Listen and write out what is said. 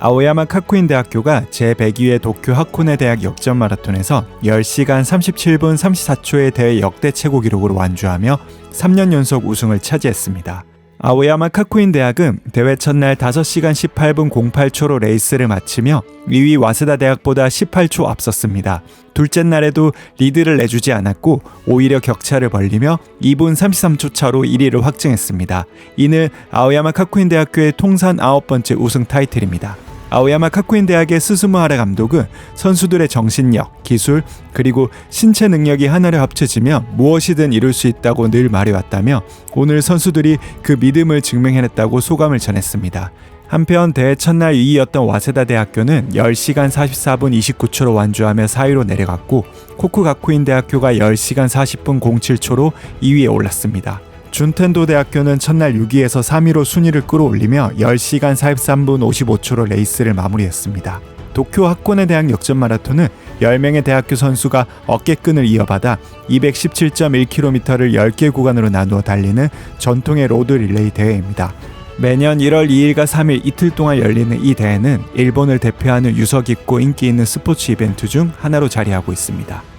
아오야마 카쿠인 대학교가 제102회 도쿄 하코네 대학 역전 마라톤에서 10시간 37분 34초의 대회 역대 최고 기록으로 완주하며 3년 연속 우승을 차지했습니다. 아오야마 카쿠인 대학은 대회 첫날 5시간 18분 08초로 레이스를 마치며 2위 와세다 대학보다 18초 앞섰습니다. 둘째 날에도 리드를 내주지 않았고 오히려 격차를 벌리며 2분 33초 차로 1위를 확증했습니다. 이는 아오야마 카쿠인 대학교의 통산 아홉 번째 우승 타이틀입니다. 아오야마 카쿠인 대학의 스스무 하라 감독은 선수들의 정신력, 기술, 그리고 신체 능력이 하나로 합쳐지면 무엇이든 이룰 수 있다고 늘 말해왔다며 오늘 선수들이 그 믿음을 증명해냈다고 소감을 전했습니다. 한편 대회 첫날 2위였던 와세다 대학교는 10시간 44분 29초로 완주하며 4위로 내려갔고 코쿠가쿠인 대학교가 10시간 40분 07초로 2위에 올랐습니다. 준텐도 대학교는 첫날 6위에서 3위로 순위를 끌어올리며 10시간 43분 55초로 레이스를 마무리했습니다. 도쿄 학원에 대한 역전 마라톤은 10명의 대학교 선수가 어깨끈을 이어받아 217.1km를 10개 구간으로 나누어 달리는 전통의 로드 릴레이 대회입니다. 매년 1월 2일과 3일 이틀 동안 열리는 이 대회는 일본을 대표하는 유서 깊고 인기 있는 스포츠 이벤트 중 하나로 자리하고 있습니다.